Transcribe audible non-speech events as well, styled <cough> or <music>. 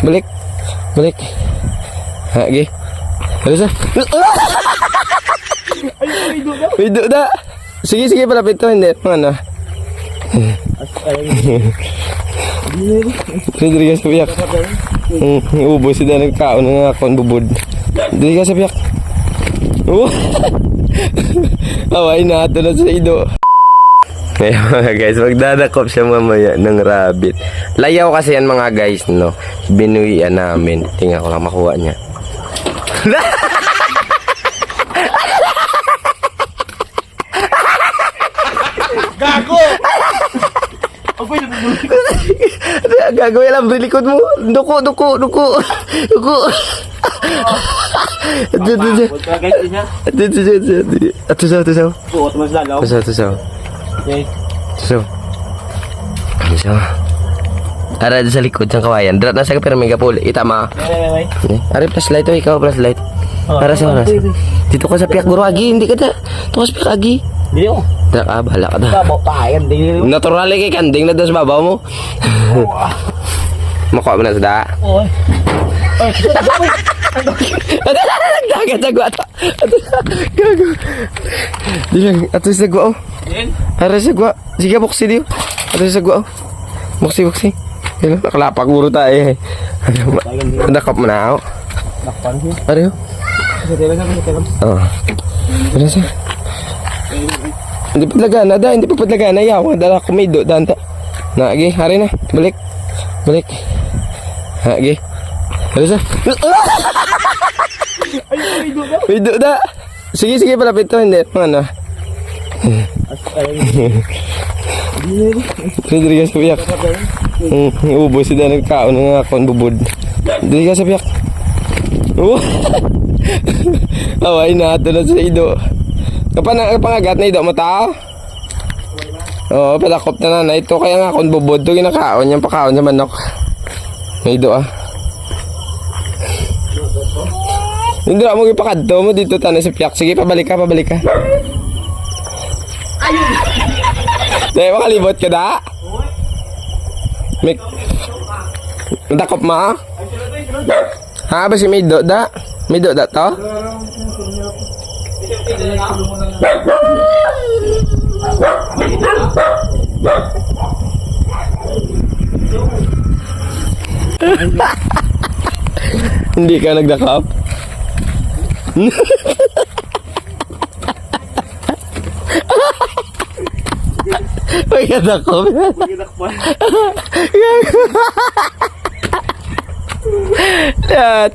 Balik. Balik. Ha, gi. Ano sa? Hido na. Sige, sige, palapit to. Hindi, ano. Hindi ka sa piyak. Hmm, ubos sila ng ako ang bubod. Hindi ka sa piyak. Oh. <laughs> Away na ito na sa ido. Ngayon <laughs> mga guys, magdadakop siya mamaya ng rabbit. Layaw kasi yan mga guys, no? Binuian namin. Tingnan ko lang makuha niya. Gago! <laughs> Gagawin lang, likod mo. Duko, duko, duko. Duko. Ito, ito, ito. Huwag ka guys, niya. Ito, ito, ito, ito. Ito, Okay. Ito. Ano siya? Ara sa likod ng kawayan. Drat na sa pero may kapuli. Itama. Wait, wait, wait. Ari plus light to ikaw plus light. Para sa oras. Dito ka sa piyak guru agi, hindi ka ta. Dito ka sa piyak agi. Hindi ako. Dra ka, bahala ka na. Babaw pa yan. Natural kay kanding na doon sa babaw mo. <laughs> Makuha mo na sa da. Oy. Oy, <laughs> Nagdagat sa gwa to. Gago. Di lang, ato sa oh. Yan. Ara sa gwa. Sige, buksi diyo. Ato sa gwa oh. Buksi, buksi. Yan, nakalapag muro tayo eh. Nadakap mo na ako. Nakpan siya. Ari oh. Sa sa sa. Ano siya? Hindi pa lagana, da. Hindi pa pa lagana. Yaw, dala ko may do. Danta. Na, agi. Hari na. Balik. Balik. Ha, agi. Ano siya? May do da. Sige, sige. Palapit to. Hindi. Ano. Hindi ka sa piyak. Hmm, ubos sila ng ako ang bubod. Hindi ka sa piyak. Oh. Away na ito na sa ido. Kapag pangagat na ido mo tao? Oo, palakop na na. Ito kaya nga kung bubod to ginakaon yung pakaon sa manok. May ido ah. Hindi mo ipakadto mo dito tanay sa piyak. Sige, pabalik ka, pabalik ka. Dahil makalibot ka da? May... Dakop ma? Ha, ba si may do da? May do da to? <laughs> Hindi ka nagdakop? May kadakop. Nakpan. Lahat.